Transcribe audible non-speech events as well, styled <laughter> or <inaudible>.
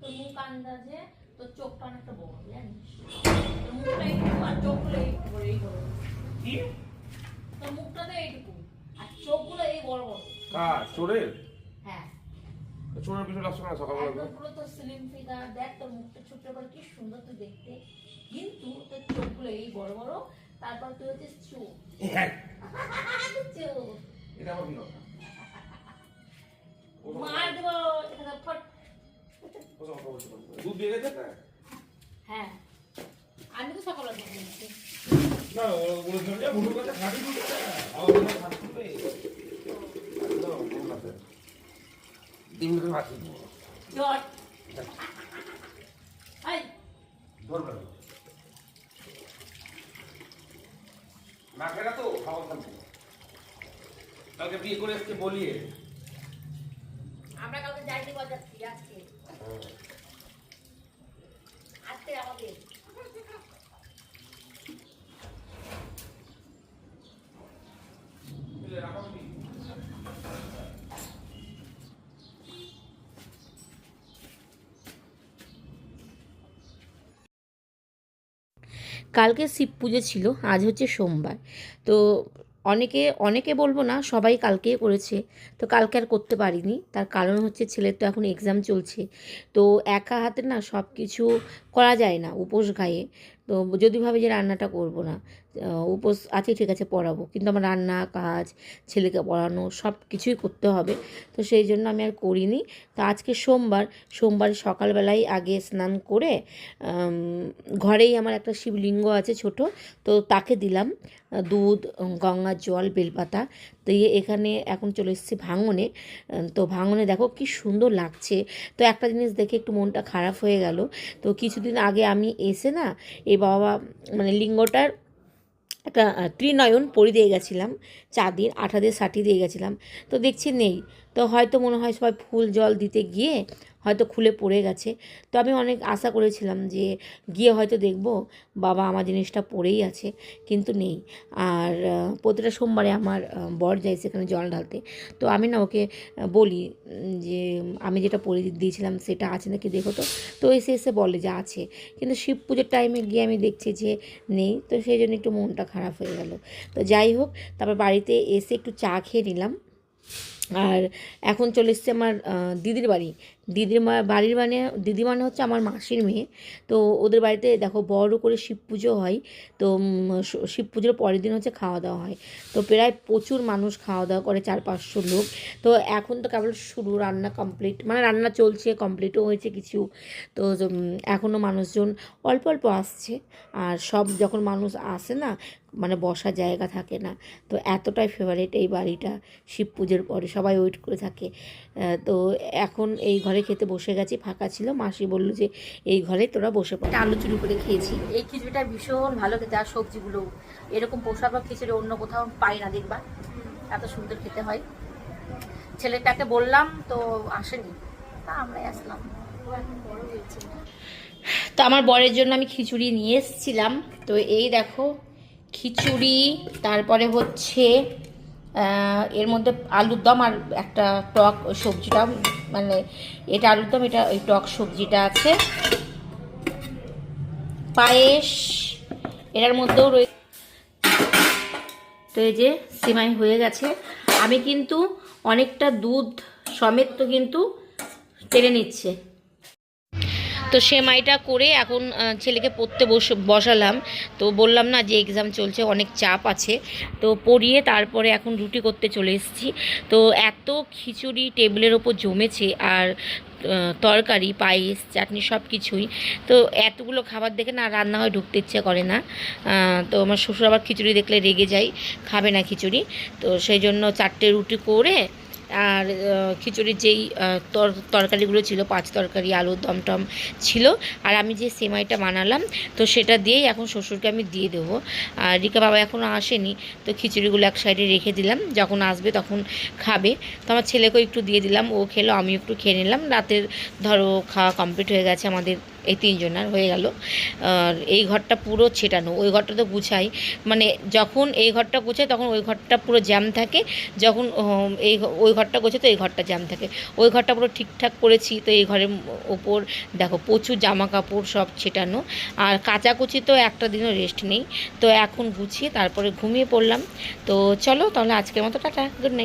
তোর মুখ আন্দাজে তোর চোখটা অনেকটা বড় জানিস? তোর মুখটা একটু আর চোখগুলো একটু বড় এই বড়। কি? তোর মুখটাতে এইটুকু। আর চোখগুলো এই বড় বড়। কার? চোরের? হ্যাঁ। চোরের পিছনে আসছে না সকালবেলা পুরো তোর স্লিম ফিগার দেখ তোর মুখটা ছোট্ট করে কি সুন্দর তুই দেখতে। কিন্তু তোর চোখগুলো এই বড় বড় তারপর তুই হচ্ছে চোখ হ্যাঁ, <laughs> চোখ এটা আমার কি কথা? মার দুধ দিয়ে গেছে? হ্যাঁ। আমি তো সকালে দুধ দিয়েছি। না ও বলেছিল যে মুঠোর কাছে খাঁটি দুধ আমার খাঁটি দুধ নেই। একদম, ঠিক আছে। ডিম দিয়ে ভাত দিব। জল এই। ধরবে না। না খেলা তো খাবার খাব কালকে বিয়ে করে এসছে বলিয়ে। আমরা কালকে যাইনি বাজার আজকে আমাদের কালকে শিব পুজো ছিল, আজ হচ্ছে সোমবার। তো অনেকে অনেকে বলব না, সবাই কালকেই করেছে। তো কালকে আর করতে পারিনি, তার কারণ হচ্ছে ছেলের তো এখন এক্সাম চলছে। তো একা হাতে না সব কিছু করা যায় না উপোস গায়ে তো যদি ভাবে যে রান্নাটা করব না উপোস আছে, ঠিক আছে, পড়াবো। কিন্তু আমার রান্না, কাজ, ছেলেকে পড়ানো, সব কিছুই করতে হবে। তো সেই জন্য আমি আর করিনি। তো আজকে সোমবার সোমবার সকালবেলায় আগে স্নান করে ঘরেই আমার একটা শিবলিঙ্গ আছে ছোট, তো তাকে দিলাম দুধ গঙ্গার জল, বেলপাতা দিয়ে এখানে এখন চলে এসেছি ভাঙনে। তো ভাঙনে দেখো কি সুন্দর লাগছে। তো একটা জিনিস দেখে একটু মনটা খারাপ হয়ে গেল। তো কিছুদিন আগে আমি এসে না এই বাবা মানে লিঙ্গটার একটা ত্রিনয়ন পরি দিয়ে গেছিলাম, চার দিন, আঠা দিয়ে সাটি দিয়ে গেছিলাম। তো দেখছি নেই। তো হয়তো মনে হয় সবাই ফুল জল দিতে গিয়ে হয়তো খুলে পড়ে গেছে। তো আমি অনেক আশা করেছিলাম যে গিয়ে হয়তো দেখব, বাবা আমার জিনিসটা পড়েই আছে, কিন্তু নেই। আর প্রতিটা সোমবারে আমার বর যায় সেখানে জল ঢালতে। তো আমি না ওকে বলি যে আমি যেটা পরে দিয়েছিলাম সেটা আছে নাকি দেখো তো? তো এসে এসে বলে যে আছে। কিন্তু শিব পুজোর টাইমে গিয়ে আমি দেখছি যে নেই, তো সেই জন্য একটু মনটা খারাপ হয়ে গেল। তো যাই হোক, তারপর বাড়িতে এসে একটু চা খেয়ে নিলাম। আর এখন চলে এসছে আমার দিদির বাড়ি। দিদির মা, বাড়ির মানে দিদি মানে হচ্ছে আমার মাসির মেয়ে। তো ওদের বাড়িতে দেখো বড় করে শিব পুজো হয়। তো শিব পুজোর পরের দিন হচ্ছে খাওয়া দাওয়া হয়। তো প্রায় প্রচুর মানুষ খাওয়া দাওয়া করে, চার পাঁচশো লোক। তো এখন তো কেবল শুরু, রান্না কমপ্লিট মানে রান্না চলছে কমপ্লিটও হয়েছে কিছু। তো এখনও মানুষজন অল্প অল্প আসছে। আর সব যখন মানুষ আসে না মানে বসার জায়গা থাকে না। তো এতটাই ফেভারিট এই বাড়িটা, শিব পুজোর পরে, সবাই ওয়েট করে থাকে। তো এখন এই ঘরে খেতে বসে গেছি ফাঁকা ছিল। মাসি বলল যে এই ঘরে তোরা বসে পড়। আলু চুরি করে খেয়েছি। এই খিচুড়িটা ভীষণ ভালো খেতে আর সবজিগুলো। এরকম পোশাক বা খিচুড়ি অন্য কোথাও পাই না দেখবা। এত সুন্দর খেতে হয়। ছেলেটাকে বললাম তো আসেনি। তা আমরাই আসলাম। তো আমার বরের জন্য আমি খিচুড়ি নিয়ে এসেছিলাম। তো এই দেখো খিচুড়ি তারপরে হচ্ছে এর মধ্যে আলুর দম আর একটা টক সবজিটা মানে এটা আলুর দম, এটা ওই টক সবজিটা আছে। পায়েস, এটার মধ্যেও রয়েছে তো এই যে সিমাই হয়ে গেছে। আমি কিন্তু অনেকটা দুধ সমেত কিন্তু টেনে নিচ্ছে। তো সেমাইটা করে এখন ছেলেকে পড়তে বস, বসালাম। তো বললাম না যে এক্সাম চলছে, অনেক চাপ আছে। তো পড়িয়ে তারপরে এখন রুটি করতে চলে এসেছি। তো এত খিচুড়ি টেবিলের ওপর জমেছে আর তরকারি, পায়েস, চাটনি সব কিছুই। তো এতগুলো খাবার দেখে না রান্না হয় ঢুকতে ইচ্ছে করে না। তো আমার শ্বশুর আবার খিচুড়ি দেখলে রেগে যায়, খাবে না খিচুড়ি। তো সেই জন্য চারটে রুটি করে আর খিচুড়ির যেই তর, তরকারিগুলো ছিল, পাঁচ তরকারি, আলুর দমটম ছিল, আর আমি যে সেমাইটা বানালাম, তো সেটা দিয়েই এখন শ্বশুরকে আমি দিয়ে দেবো। আর রিকা বাবা এখনও আসেনি, তো খিচুড়িগুলো এক সাইডে রেখে দিলাম, যখন আসবে তখন খাবে। তো আমার ছেলেকেও একটু দিয়ে দিলাম, ও খেলো আমি একটু খেয়ে নিলাম। রাতের ধরো খাওয়া কমপ্লিট হয়ে গেছে আমাদের এই তিনজনার হয়ে গেল। আর এই ঘরটা পুরো ছেটানো, ওই ঘরটা তো গুছাই। মানে যখন এই ঘরটা গুছাই তখন ওই ঘরটা পুরো জ্যাম থাকে। যখন এই ওই ঘরটা গোছাই তো এই ঘরটা জ্যাম থাকে। ওই ঘরটা পুরো ঠিকঠাক করেছি তো এই ঘরের ওপর দেখো প্রচুর জামা কাপড় সব ছেটানো। আর কাচাকুচি তো একটা দিনও রেস্ট নেই। তো এখন গুছিয়ে তারপরে ঘুমিয়ে পড়লাম। তো চলো তাহলে আজকের মতো টাটা গুড নাইট